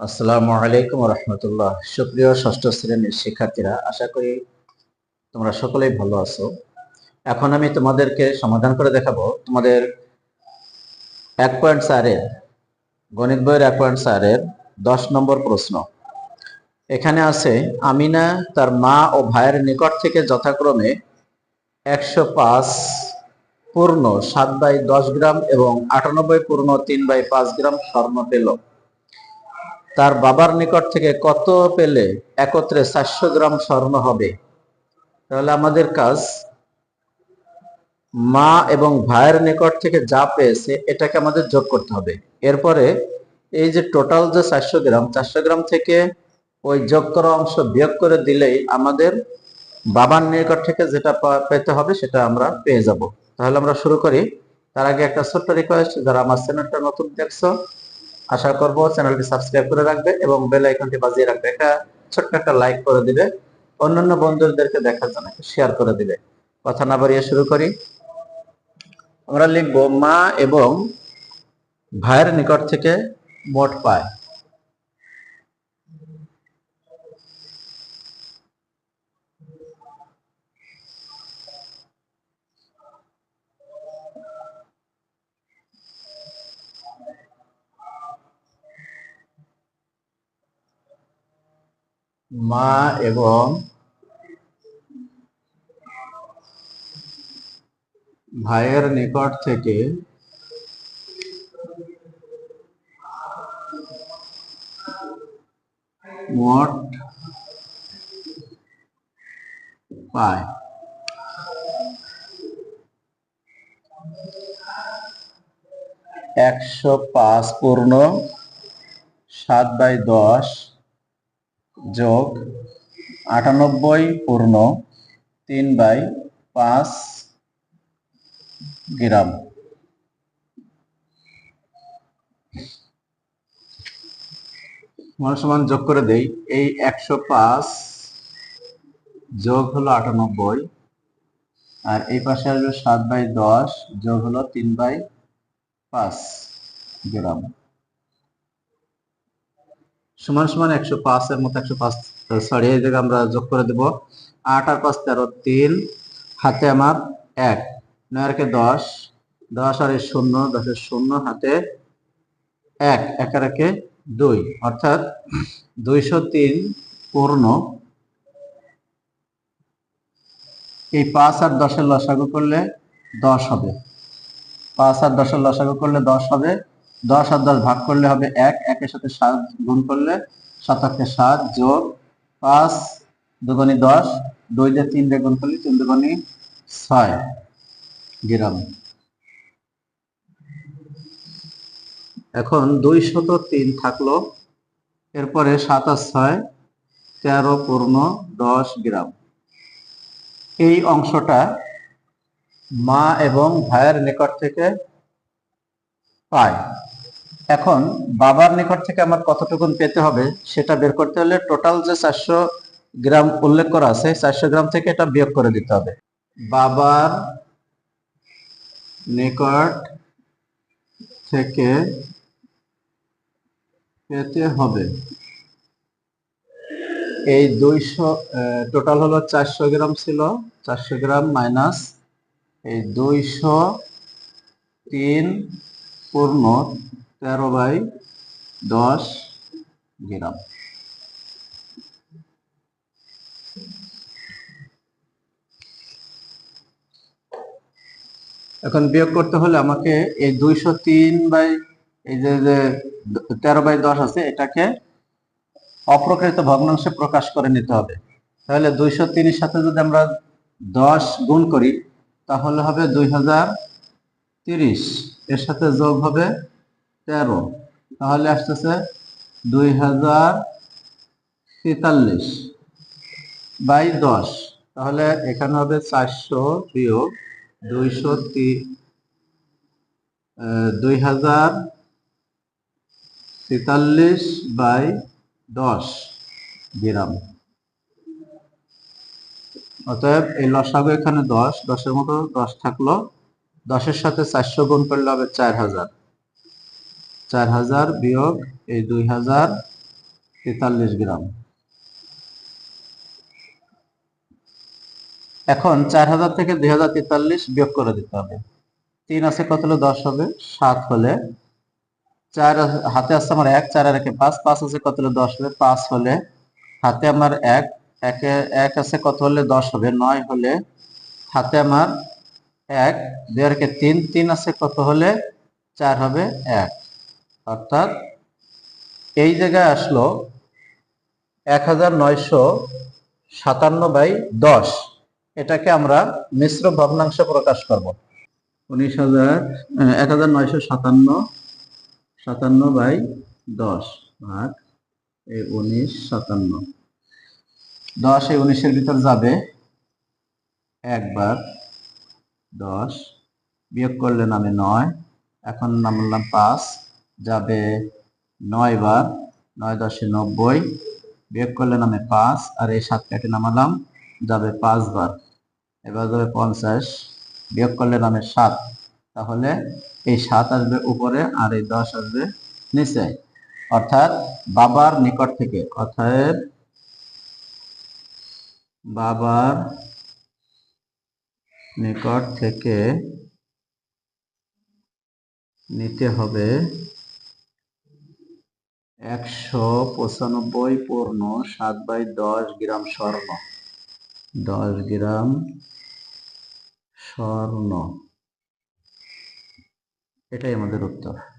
আসসালামু আলাইকুম রহমতুল্লাহ। সুপ্রিয় ষষ্ঠ শ্রেণির শিক্ষার্থীরা, আশা করি তোমরা সকলেই ভালো আছো। এখন আমি তোমাদেরকে সমাধান করে দেখাবো। তোমাদের এক পয়েন্ট চারের গণিত বইয়ের এক পয়েন্ট চারের দশ নম্বর প্রশ্ন। এখানে আছে, আমিনা তার মা ও ভাইয়ের নিকট থেকে যথাক্রমে একশো পাঁচ পূর্ণ সাত বাই দশ গ্রাম এবং আটানব্বই পূর্ণ তিন বাই পাঁচ গ্রাম স্বর্ণ পেল। তার বাবার নিকট থেকে কত পেলে একত্রে চারশো গ্রাম স্বর্ণ হবে? তাহলে আমাদের কাজ, মা এবং ভাইয়ের নিকট থেকে যা পেয়েছে এটাকে আমাদের যোগ করতে হবে। এরপরে এই যে টোটাল যে চারশো গ্রাম চারশো গ্রাম থেকে ওই যোগ করা অংশ বিয়োগ করে দিলেই আমাদের বাবার নিকট থেকে যেটা পেতে হবে সেটা আমরা পেয়ে যাব। তাহলে আমরা শুরু করি। তার আগে একটা ছোট্ট রিকোয়েস্ট যারা আমার চ্যানেলটা নতুন দেখছ আশা করব চ্যানেলটি সাবস্ক্রাইব করে রাখবে এবং বেল আইকনটি বাজিয়ে রাখবে। একটা ছোট্ট একটা লাইক করে দিবে, অন্যান্য বন্ধুদেরকে দেখার জন্য শেয়ার করে দিবে। কথা না বাড়িয়ে শুরু করি। আমরা লিখব মা এবং ভাইয়ের নিকট থেকে মোট পায়। মা এবং ভাইয়ের নিকট থেকে মোট পায়। একশো পাঁচ পূর্ণ সাত বাই দশ যোগ আটানব্বই পূর্ণ তিন বাই পাঁচ গ্রাম। সমান যোগ করে দেই, এই একশো পাঁচ যোগ হলো আটানব্বই, আর এই পাশে আসবে সাত বাই দশ যোগ হলো তিন বাই পাঁচ গ্রাম। সমান সমান একশো পাঁচ এর মতো একশো পাঁচ সরি এই জায়গায় আমরা যোগ করে দেব। আট আর পাঁচ তেরো, তিন। হাতে আমার এক, নয় আর একে দশ দশ আর শূন্য দশের শূন্য, হাতে এক এক আর একে দুই। অর্থাৎ দুইশো তিন পূর্ণ এই পাঁচ আর দশের লসাগু করলে দশ হবে। পাঁচ আর দশের লসাগু করলে দশ হবে। দশ আর দশ ভাগ করলে হবে এক, একের সাথে সাত গুণ করলে সাত সাতাশকে সাত যোগ পাঁচ দুগুণি দশ, দুই দিয়ে তিন দিয়ে গুণ করলে তিন দুগুণি ছয় গ্রাম। এখন দুই শত তিন থাকল, এরপরে সাত আর ছয়, তেরো পূর্ণ দশ গ্রাম। এই অংশটা মা এবং ভাইয়ের নিকট থেকে পায়। এখন বাবার নিকট থেকে আমার কতটুকুন পেতে হবে সেটা বের করতে হলে টোটাল যে চারশো গ্রাম উল্লেখ করা আছে, চারশো গ্রাম থেকে এটা বিয়োগ করে দিতে হবে। বাবার নিকট থেকে পেতে হবে এই দুইশো টোটাল হলো চারশো গ্রাম ছিল, চারশো গ্রাম মাইনাস এই দুইশো তিন পূর্ণ তেরো বাই দশ গ্রাম। এখন বিয়োগ করতে হলে আমাকে এই দুইশো তিন বাই এই যে যে তেরো বাই দশ আছে, এটাকে অপ্রকৃত ভগ্নাংশে প্রকাশ করে নিতে হবে। তাহলে দুইশো তিনের সাথে যদি আমরা দশ গুণ করি, তাহলে হবে দুই হাজার তিরিশ। এর সাথে যোগ হবে তেরো। তাহলে আসতেছে দুই হাজার তেতাল্লিশ বাই দশ। তাহলে এখানে হবে চারশো বিয়োগ দুইশো দুই হাজার তেতাল্লিশ বাই দশ গ্রাম। অতএব এই লসাগু এখানে দশ, দশের মতো দশ থাকল। দশের সাথে চারশো গুণ করলে হবে চার হাজার চার হাজার বিয়োগ এই দুই হাজার তেতাল্লিশ গ্রাম। এখন চার হাজার থেকে দুই হাজার তেতাল্লিশ বিয়োগ করে দিতে হবে। তিন আছে কত হলে দশ হবে? সাত হলে চার, হাতে আছে আমার এক, চার আর একে পাঁচ পাঁচ আছে কত হলে দশ হবে? পাঁচ হলে হাতে আমার এক, একে এক আছে কত হলে দশ হবে? নয় হলে হাতে আমার এক, দুই আর তিন তিন আছে কত হলে চার হবে? এক। অর্থাৎ এই জায়গায় আসলো এক হাজার নয়শো সাতান্ন বাই দশ। এটাকে আমরা মিশ্র ভগ্নাংশ প্রকাশ করব। উনিশ হাজার এক হাজার নয়শো সাতান্ন সাতান্ন বাই দশ ভাগ এই উনিশ সাতান্ন। দশ এই উনিশের ভিতর যাবে একবার দশ। বিয়োগ করলে নামে নয়। এখন নামলাম পাঁচ। যাবে নয় বার, নয় দশে নব্বই, বিয়োগ করলে নামে পাঁচ, আর এই সাত কাটে নামালাম, যাবে পাঁচ বার। এবার যাবে পঞ্চাশ, বিয়োগ করলে নামে সাত। তাহলে এই সাত আসবে উপরে, আর এই দশ আসবে নিচে। অর্থাৎ বাবার নিকট থেকে অর্থাৎ বাবার নিকট থেকে নিতে হবে একশো পঁচানব্বই পূর্ণ সাত বাই দশ গ্রাম স্বর্ণ। দশ গ্রাম স্বর্ণ। এটাই আমাদের উত্তর।